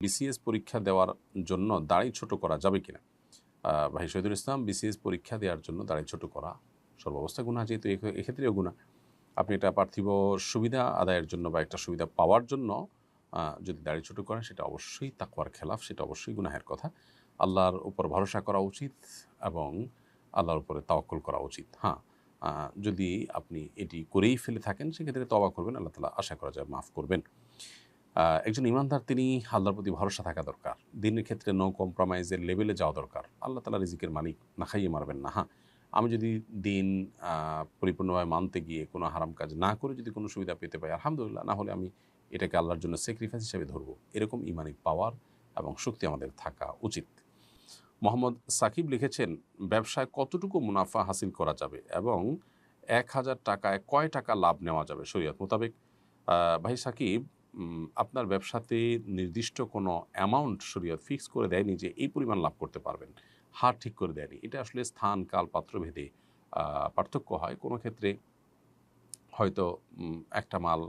BCS পরীক্ষা দেওয়ার জন্য দাড়ি ছোট করা যাবে কিনা? ভাই শহীদুল ইসলাম বিসিএস পরীক্ষা দেওয়ার জন্য দাড়ি ছোট করা সর্বাবস্থা গুণা যেহেতু এক্ষেত্রেও গুণা আপনি এটা পার্থিব সুবিধা আদায়ের জন্য বা একটা সুবিধা পাওয়ার জন্য যদি দাড়ি ছোট করেন, সেটা অবশ্যই তাকওয়ার খেলাফ, সেটা অবশ্যই গুনাহের কথা। আল্লাহর উপর ভরসা করা উচিত এবং আল্লাহর উপরে তাওয়াক্কুল করা উচিত। হ্যাঁ যদি আপনি এটি করেই ফেলে থাকেন, সেক্ষেত্রে তবা করবেন, আল্লাহ তালা আশা করা যায় মাফ করবেন। একজন ইমানদার তিনি আল্লাহর প্রতি ভরসা থাকা দরকার। দিনের ক্ষেত্রে নো কম্প্রোমাইজের লেভেলে যাওয়া দরকার। আল্লাহ তালা রিজিকের মালিক, না খাইয়ে মারবেন না। হ্যাঁ আমি যদি দিন পরিপূর্ণভাবে মানতে গিয়ে কোনো হারাম কাজ না করে যদি কোনো সুবিধা পেতে পাই, আলহামদুলিল্লাহ, না হলে আমি এটাকে আল্লাহর জন্য স্যাক্রিফাইস হিসেবে ধরবো। এরকম ইমানি পাওয়ার এবং শক্তি আমাদের থাকা উচিত। মোহাম্মদ সাকিব লিখেছেন, ব্যবসায় কতটুকু মুনাফা হাসিল করা যাবে এবং এক হাজার টাকায় কয় টাকা লাভ নেওয়া যাবে? শরীয়ত মোতাবেক ভাই সাকিব আপনার ব্যবসাতে নির্দিষ্ট কোনো অ্যামাউন্ট শরীয়ত ফিক্স করে দেয়নি যে এই পরিমাণ লাভ করতে পারবেন। হার ঠিক করে দেয়নি। এটা আসলে স্থান কাল পাত্র ভেদে পার্থক্য হয়। কোনো ক্ষেত্রে হয়তো একটা মাল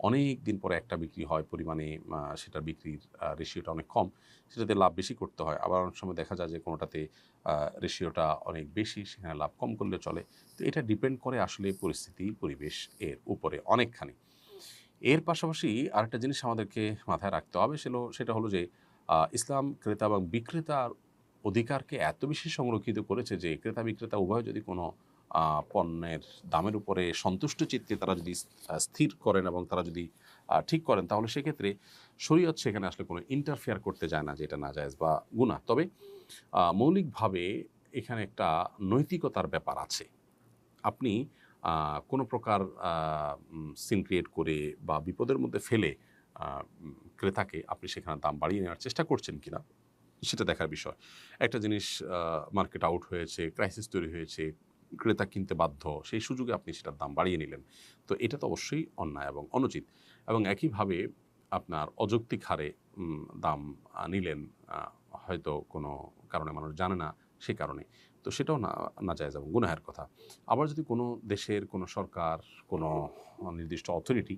অনেক দিন পরে একটা বিক্রি হয় পরিমাণে সেটার বিক্রির রেশিওটা অনেক কম, সেটাতে লাভ বেশি করতে হয়। আবার অনেক সময় দেখা যায় যে কোনোটাতে রেশিওটা অনেক বেশি, সেখানে লাভ কম করলে চলে। তো এটা ডিপেন্ড করে আসলে পরিস্থিতি, পরিবেশ এর উপরে অনেকখানি। এর পাশাপাশি আরেকটা জিনিস আমাদেরকে মাথায় রাখতে হবে সেটা সেটা হলো যে ইসলাম ক্রেতা এবং বিক্রেতার অধিকারকে এত বেশি সংরক্ষিত করেছে যে, ক্রেতা, বিক্রেতা উভয় যদি কোনো পণ্যের দামের উপরে সন্তুষ্ট চিত্তে তারা যদি স্থির করেন এবং তারা যদি ঠিক করেন, তাহলে সেক্ষেত্রে শরীয়ত সেখানে আসলে কোনো ইন্টারফেয়ার করতে যায় না যে এটা না যায় বা গুণা তবে মৌলিকভাবে এখানে একটা নৈতিকতার ব্যাপার আছে। আপনি কোনো প্রকার সিন ক্রিয়েট করে বা বিপদের মধ্যে ফেলে ক্রেতাকে আপনি সেখানে দাম বাড়িয়ে নেওয়ার চেষ্টা করছেন কিনা? সেটা দেখার বিষয়। একটা জিনিস মার্কেট আউট হয়েছে ক্রাইসিস তৈরি হয়েছে, ক্রেতা কিনতে বাধ্য, সেই সুযোগে আপনি সেটার দাম বাড়িয়ে নিলেন। তো এটা তো অবশ্যই অন্যায় এবং অনুচিত এবং একইভাবে আপনার অযৌক্তিক হারে দাম নিলেন হয়তো কোনো কারণে মানুষ জানে না সে কারণে। তো সেটাও না না যায় এবং গুনাহের কথা। আবার যদি কোনো দেশের, কোনো সরকার, কোনো নির্দিষ্ট অথরিটি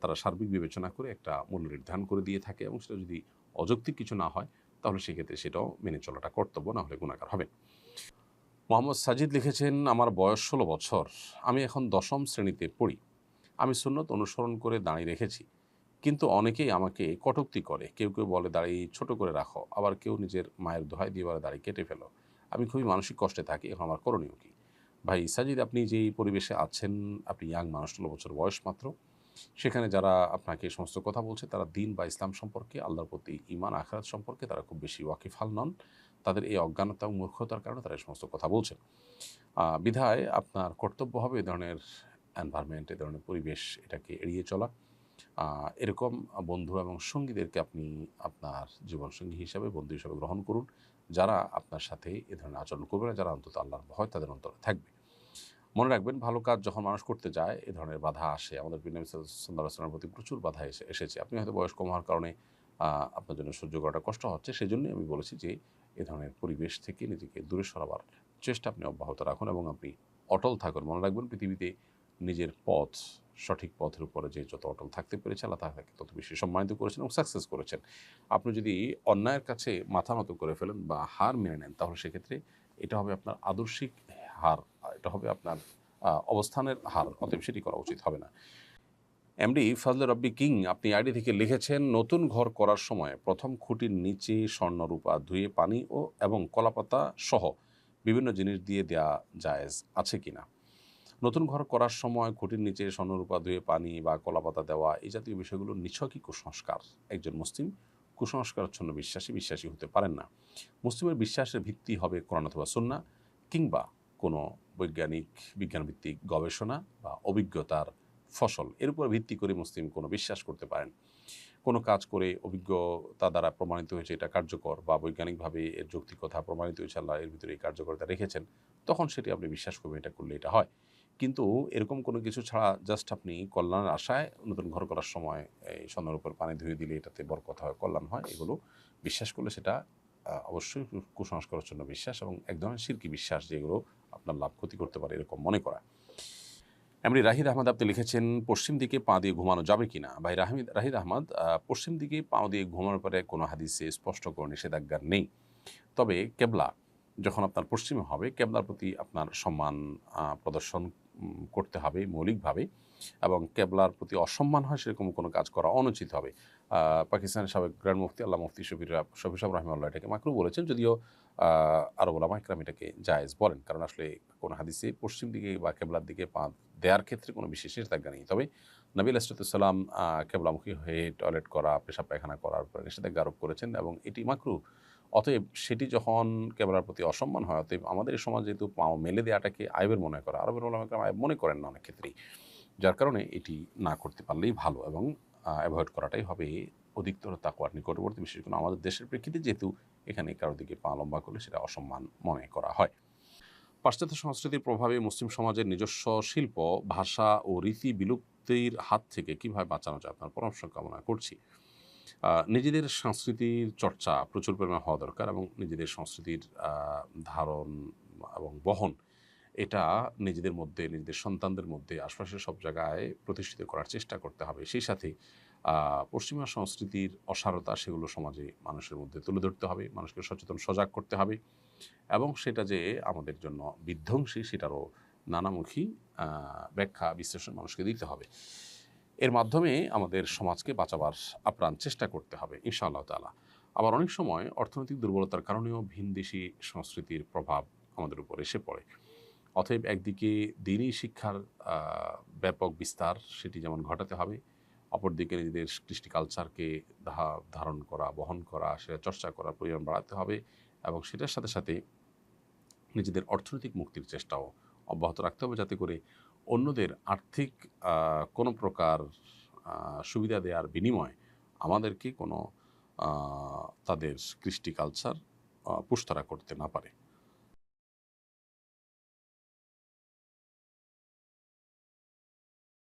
তারা সার্বিক বিবেচনা করে একটা মূল্য নির্ধারণ করে দিয়ে থাকে এবং সেটা যদি অযৌক্তিক কিছু না হয়, তাহলে সেক্ষেত্রে সেটাও মেনে চলাটা কর্তব্য, না হলে গুণাকার হবে। মোহাম্মদ সাজিদ লিখেছেন, আমার বয়স ষোলো বছর। আমি এখন দশম শ্রেণীতে পড়ি। আমি সুন্নত অনুসরণ করে দাঁড়িয়ে রেখেছি। কিন্তু অনেকেই আমাকে কটূক্তি করে। কেউ কেউ বলে দাড়ি ছোট করে রাখো। আবার কেউ নিজের মায়ের দোহাই দিয়ে বলে দাড়ি কেটে ফেলো। আমি খুবই মানসিক কষ্টে থাকি, এখন আমার করণীয় কী? ভাই সাজিদ, আপনি যেই পরিবেশে আছেন, আপনি ইয়াং মানুষ, ষোলো বছর বয়স মাত্র। সেখানে যারা আপনাকে সমস্ত কথা বলছে, তারা দিন বা ইসলাম সম্পর্কে, আল্লাহর প্রতি ইমান আখরাত সম্পর্কে তারা খুব বেশি ওয়াকিফাল নন। তাদের এই অজ্ঞানতা এবং মূর্খতার কারণে তারা এই সমস্ত কথা বলছে। বিধায় আপনার কর্তব্য হবে এ ধরনের এনভায়রনমেন্ট এ ধরনের পরিবেশ, এটাকে এড়িয়ে চলা। এরকম বন্ধু এবং সঙ্গীদেরকে আপনি আপনার জীবনসঙ্গী হিসাবে, বন্ধু হিসাবে গ্রহণ করুন। যারা আপনার সাথে এ ধরনের আচরণ করবে না, যারা অন্তত আল্লাহর ভয় তাদের অন্তরে থাকবে। মনে রাখবেন, ভালো কাজ যখন মানুষ করতে যায়, এ ধরনের বাধা আসে। আমাদের বিনয় সুন্দর প্রতি প্রচুর বাধা এসে, এসেছে। আপনি হয়তো বয়স কম হওয়ার কারণে আপনার জন্য সহ্য করাটা কষ্ট হচ্ছে। সেই জন্যই আমি বলেছি যে, এ ধরনের পরিবেশ থেকে নিজেকে দূরে সরাবার চেষ্টা আপনি অব্যাহত রাখুন এবং আপনি অটল থাকুন। মনে রাখবেন, পৃথিবীতে নিজের পথ সঠিক পথের উপরে যে যত অটল থাকতে পেরেছে, আল্লাহ তাকে তত বেশি সম্মানিত করেছেন এবং সাকসেস করেছেন। আপনি যদি অন্যায়ের কাছে মাথা নত করে ফেলেন বা হার মেনে নেন, তাহলে সেক্ষেত্রে এটা হবে আপনার আদর্শিক হার, এটা হবে আপনার অবস্থানের হার, অতএব সেটি করা উচিত হবে না। এমডি ফজলে রব্বি কিং, আপনি আইডি থেকে লিখেছেন, নতুন ঘর করার সময় প্রথম খুঁটির নিচে স্বর্ণরূপা ধুয়ে পানি ও, এবং কলাপাতা সহ বিভিন্ন জিনিস দিয়ে দেয়া জায়েজ আছে কিনা? নতুন ঘর করার সময় খুঁটির নিচে স্বর্ণরূপা ধুয়ে পানি বা কলাপাতা দেওয়া, এই জাতীয় বিষয়গুলো নিছকই কুসংস্কার। একজন মুসলিম কুসংস্কারচ্ছন্ন বিশ্বাসী বিশ্বাসী হতে পারেন না। মুসলিমের বিশ্বাসের ভিত্তি হবে কোরআন অথবা সুন্না কিংবা কোনো বৈজ্ঞানিক, বিজ্ঞানভিত্তিক গবেষণা বা অভিজ্ঞতার ফসল। এর উপর ভিত্তি করে মুসলিম কোনো বিশ্বাস করতে পারেন। কোনো কাজ করে অভিজ্ঞতা দ্বারা প্রমাণিত হয়েছে এটা কার্যকর বা বৈজ্ঞানিকভাবে এর যৌক্তিকতা প্রমাণিত হয়েছে আল্লাহ এর ভিতরে এই কার্যকরিতা রেখেছেন, তখন সেটি আপনি বিশ্বাস করবেন এটা করলে এটা হয়। কিন্তু এরকম কোনো কিছু ছাড়া জাস্ট আপনি কল্যাণের আশায় নতুন ঘর করার সময় এই স্বর্ণের উপর পানি ধুয়ে দিলে এটাতে বরকত হয়, কল্যাণ হয়, এগুলো বিশ্বাস করলে সেটা অবশ্যই কুসংস্কারের জন্য বিশ্বাস এবং এক ধরনের শিরকি বিশ্বাস যেগুলো আপনার লাভ ক্ষতি করতে পারে এরকম মনে করা। এমনি রাহিদ আহমদ আপনি লিখেছেন, পশ্চিম দিকে পা দিয়ে ঘুমানো যাবে কিনা? ভাই রাহিদ রাহিদ আহমদ পশ্চিম দিকে পা দিয়ে ঘুমানোর পরে কোনো হাদিসে স্পষ্ট কোনো নিষেধাজ্ঞা নেই। তবে কেবলা যখন আপনার পশ্চিমে হবে, কেবলার প্রতি আপনার সম্মান প্রদর্শন করতে হবে মৌলিকভাবে এবং কেবলার প্রতি অসম্মান হয় সেরকম কোনো কাজ করা অনুচিত হবে। পাকিস্তানের সাবেক গ্র্যান্ড মুফতি, আল্লাহ মুফতি শফির শফির সাহেব রহমাল্লাহ এটাকে মাকরু বলেছেন, যদিও আরব ওলামা ইকরাম এটাকে জায়েজ বলেন, কারণ আসলে কোনো হাদিসে পশ্চিম দিকে বা কেবলার দিকে পা দেওয়ার ক্ষেত্রে কোনো বিশেষ নিষেধাজ্ঞা নেই। তবে নবী আলাইসালাম কেবলামুখী হয়ে টয়লেট করা, পেশাব পায়খানা করার নিষেধাজ্ঞা আরোপ করেছেন এবং এটি মাকরু অতএব সেটি যখন ক্যামেরার প্রতি অসম্মান হয়, অতএব আমাদের এই সমাজ যেহেতু পাও মেলে দেওয়াটাকে আয়বের মনে করে আরবের ওলামা ইকরাম আয়ব মনে করেন না অনেক ক্ষেত্রেই। যার কারণে এটি না করতে পারলেই ভালো এবং অ্যাভয়েড করাটাই হবে অধিকতর তাকুয়ার নিকটবর্তী, বিশেষ করে আমাদের দেশের প্রেক্ষিতে যেহেতু এখানে কারও দিকে পা লম্বা করলে সেটা অসম্মান মনে করা হয়। পাশ্চাত্য সংস্কৃতির প্রভাবে মুসলিম সমাজের নিজস্ব শিল্প, ভাষা ও রীতি বিলুপ্তির হাত থেকে কীভাবে বাঁচানো যায়? আপনার পরামর্শ কামনা করছি। নিজেদের সংস্কৃতির চর্চা প্রচুর পরিমাণে হওয়া দরকার এবং নিজেদের সংস্কৃতির ধারণ এবং বহন এটা নিজেদের মধ্যে, নিজেদের সন্তানদের মধ্যে আশপাশের সব জায়গায় প্রতিষ্ঠিত করার চেষ্টা করতে হবে। সেই সাথে পশ্চিমা সংস্কৃতির অসারতা সেগুলো সমাজে মানুষের মধ্যে তুলে ধরতে হবে, মানুষকে সচেতন, সজাগ করতে হবে এবং সেটা যে আমাদের জন্য বিধ্বংসী সেটারও নানামুখী ব্যাখ্যা, বিশ্লেষণ মানুষকে দিতে হবে। এর মাধ্যমে আমাদের সমাজকে বাঁচাবার আপ্রাণ চেষ্টা করতে হবে, ইনশাআল্লাহ তালা আবার অনেক সময় অর্থনৈতিক দুর্বলতার কারণেও ভিনদেশি সংস্কৃতির প্রভাব আমাদের উপর এসে পড়ে। অতএব একদিকে দিনই শিক্ষার ব্যাপক বিস্তার, সেটি যেমন ঘটাতে হবে, অপরদিকে নিজেদের কৃষ্টি কালচারকে ধারণ করা, বহন করা, সেটা চর্চা করার পরিমাণ বাড়াতে হবে এবং সেটার সাথে সাথে নিজেদের অর্থনৈতিক মুক্তির চেষ্টাও অব্যাহত রাখতে হবে যাতে করে অন্যদের আর্থিক কোনো প্রকার সুবিধা দেওয়ার বিনিময়ে আমাদেরকে কোনো তাদের কৃষ্টি কালচার পুষ্টরা করতে না পারে।